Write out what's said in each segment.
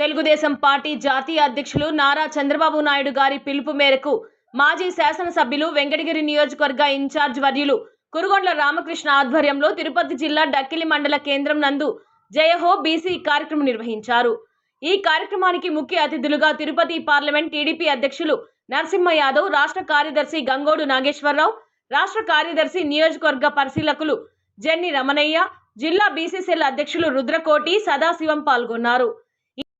Telugu Desam party జాతీయ అధ్యక్షులు నారా చంద్రబాబు నాయుడు గారి పిలుపు మేరకు మాజీ శాసనసభ్యులు వెంకటగిరి నియోజకవర్గ ఇన్ఛార్జ్ వర్యులు కురుగొండ్ల రామకృష్ణ ఆధ్వర్యంలో తిరుపతి జిల్లా డక్కిలి మండల కేంద్రం నందు జయహో బీసీ కార్యక్రమం నిర్వహించారు. ఈ కార్యక్రమానికి ముఖ్య అతిథులుగా తిరుపతి పార్లమెంట్ టీడీపీ అధ్యక్షులు నరసింహ యాదవ్ రాష్ట్ర కార్యదర్శి గంగోడు నాగేశ్వరరావు రాష్ట్ర కార్యదర్శి నియోజకవర్గ పరిశీలకులు జెన్ని రమణయ్య జిల్లా బీసీసీఎల్ అధ్యక్షులు రుద్రకోటి సదాశివం పాల్గొన్నారు.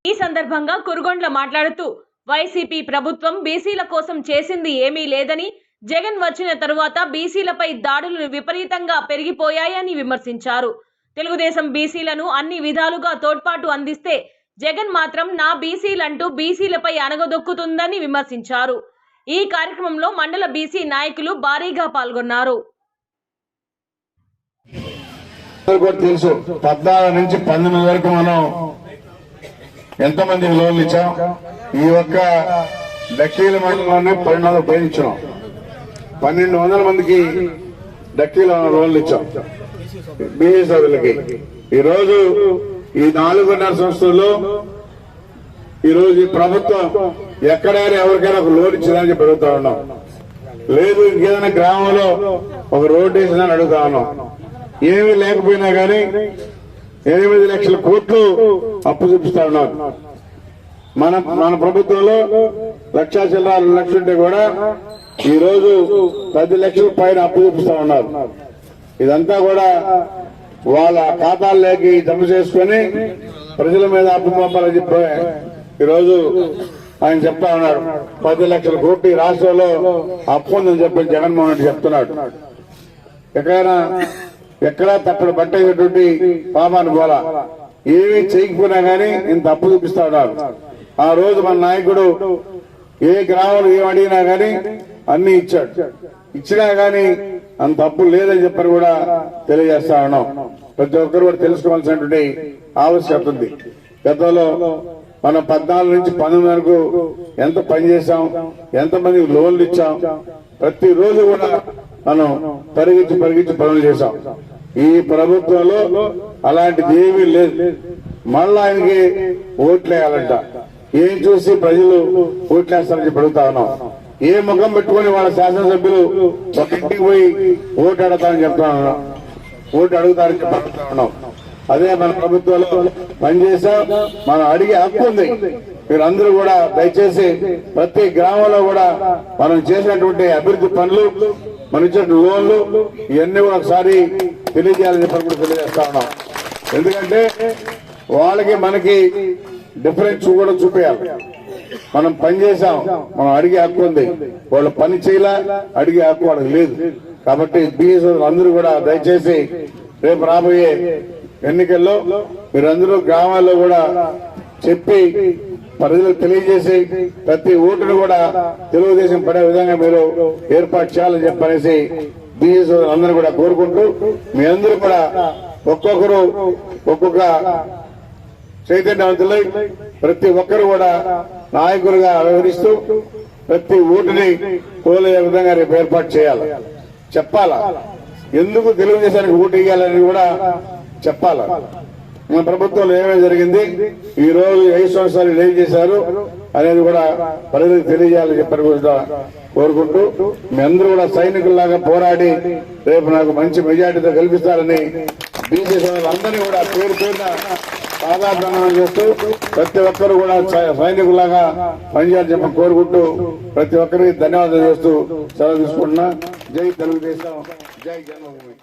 ఈ సందర్భంగా కురుగొండ్ల మాట్లాడుతూ వైసీపీ ప్రభుత్వం బీసీల కోసం చేసింది ఏమీ లేదని జగన్ వచ్చిన తరువాత బీసీలపై దాడులు విపరీతంగా పెరిగిపోయాయని విమర్శించారు. తెలుగుదేశం బీసీలను అన్ని విధాలుగా తోడ్పాటు అందిస్తే జగన్ మాత్రం నా బీసీలంటూ బీసీలపై అనగదొక్కుతుందని విమర్శించారు. ఈ కార్యక్రమంలో మండల బీసీ నాయకులు భారీగా పాల్గొన్నారు. తెలుసు పద్నాలుగు నుంచి పంతొమ్మిది వరకు మనం ఎంతమందికి లోన్లు ఇచ్చాం? ఈ ఒక్క డక్కీల మండలంలోనే పన్నెండు వందలు పన్నెండు వందల మందికి డక్కీల లోన్లు ఇచ్చాం. బిఏ సభ్యులకి. ఈ ఈ నాలుగున్నర సంవత్సరంలో ఈ ఈ ప్రభుత్వం ఎక్కడైనా ఎవరికైనా ఒక లోన్ ఇచ్చిందని చెప్పి అడుగుతా ఉన్నాం. లేదు ఇంకేదైనా గ్రామంలో ఒక రోడ్డు వేసిందని అడుగుతా ఉన్నాం. ఏమీ లేకపోయినా కానీ ఎనిమిది లక్షల కోట్లు అప్పు చూపిస్తా ఉన్నారు. మన మన ప్రభుత్వంలో లక్షా చిల్లర రెండు కూడా ఈ రోజు పది లక్షల పైన అప్పు చూపిస్తా ఉన్నారు. ఇదంతా కూడా వాళ్ళ ఖాతాల్లోకి జమ చేసుకుని ప్రజల మీద అప్పు పంపాలని చెప్పి ఈరోజు ఆయన చెప్తా ఉన్నారు. పది లక్షల కోట్లు రాష్ట్రంలో అప్పు ఉందని చెప్పి జగన్మోహన్ రెడ్డి చెప్తున్నాడు. ఎక్కడైనా ఎక్కడా తప్పుడు పట్టేటటువంటి పాపాను పోలా. ఏమీ చేయకపోయినా గానీ ఇంత అప్పు చూపిస్తా ఉన్నారు. ఆ రోజు మన నాయకుడు ఏ గ్రామంలో ఏం అడిగినా గానీ అన్ని ఇచ్చాడు. ఇచ్చినా గానీ అంత అప్పు లేదని చెప్పని కూడా తెలియజేస్తా ఉన్నాం. ప్రతి ఒక్కరు కూడా తెలుసుకోవాల్సినటువంటి ఆవశ్యకత ఉంది. గతంలో మనం పద్నాలుగు నుంచి పంతొమ్మిది వరకు ఎంత పని చేశాం ఎంతమందికి లోన్లు ఇచ్చాం ప్రతి రోజు కూడా మనం పరిగించి పరిగించి పనులు చేశాం. ఈ ప్రభుత్వంలో అలాంటిది ఏమీ లేదు. మళ్ళా ఆయనకి ఓట్లేయాలంట. ఏం చూసి ప్రజలు ఓట్లేస్తారని చెప్పి అడుగుతా ఉన్నాం. ఏ ముఖం పెట్టుకుని వాళ్ళ శాసనసభ్యులు ఒక ఇంటికి పోయి ఓటు అడతారని చెప్తా ఉన్నాం. ఓటు అడుగుతారని చెప్పి ఉన్నాం. అదే మన ప్రభుత్వంలో పనిచేసాం మనం అడిగే హక్కు ఉంది. మీరందరూ కూడా దయచేసి ప్రతి గ్రామంలో కూడా మనం చేసినటువంటి అభివృద్ధి పనులు మన ఇచ్చిన లోన్లు ఇవన్నీ ఒకసారి తెలియజేయాలని చెప్పి కూడా తెలియజేస్తా ఉన్నాం. ఎందుకంటే వాళ్ళకి మనకి డిఫరెన్స్ కూడా చూపించాలి మనం పని చేసాం మనం అడిగే హక్కు ఉంది. వాళ్ళు పని చేయలే అడిగే హక్కు వాళ్ళకి లేదు. కాబట్టి బిఎస్ అందరూ కూడా దయచేసి రేపు రాబోయే ఎన్నికల్లో మీరందరూ గ్రామాల్లో కూడా చెప్పి ప్రజలకు తెలియజేసి ప్రతి ఓటును కూడా తెలుగుదేశం పడే విధంగా మీరు ఏర్పాటు చేయాలని చెప్పనేసి బిఎస్ అందరూ కూడా కోరుకుంటూ మీ అందరూ కూడా ఒక్కొక్కరు ఒక్కొక్క చైతన్యవంతులై ప్రతి ఒక్కరు కూడా నాయకులుగా వ్యవహరిస్తూ ప్రతి ఓటుని కోలే విధంగా రేపు ఏర్పాటు చేయాలి. చెప్పాలా? ఎందుకు తెలుగుదేశానికి ఓటు వేయాలని కూడా చెప్పాలా? మన ప్రభుత్వంలో ఏమేమి జరిగింది? ఈ రోజు ఐదు సంవత్సరాలు ఏం చేశారు? అనేది కూడా ప్రజలకు తెలియజేయాలని చెప్పారు కూడా కోరుకుంటూ మీ అందరూ కూడా సైనికుల్లాగా పోరాడి రేపు నాకు మంచి మెజార్టీతో కల్పిస్తారని బీసీ అందరినీ కూడా పేరు పేరున సాధారణం చేస్తూ ప్రతి ఒక్కరు కూడా సైనికులాగా పనిచేయాలని చెప్పి కోరుకుంటూ ప్రతి ఒక్కరికి ధన్యవాదాలు చేస్తూ సెలవు తీసుకుంటున్నా. జై తెలుగుదేశం. జై జన్మభూమి.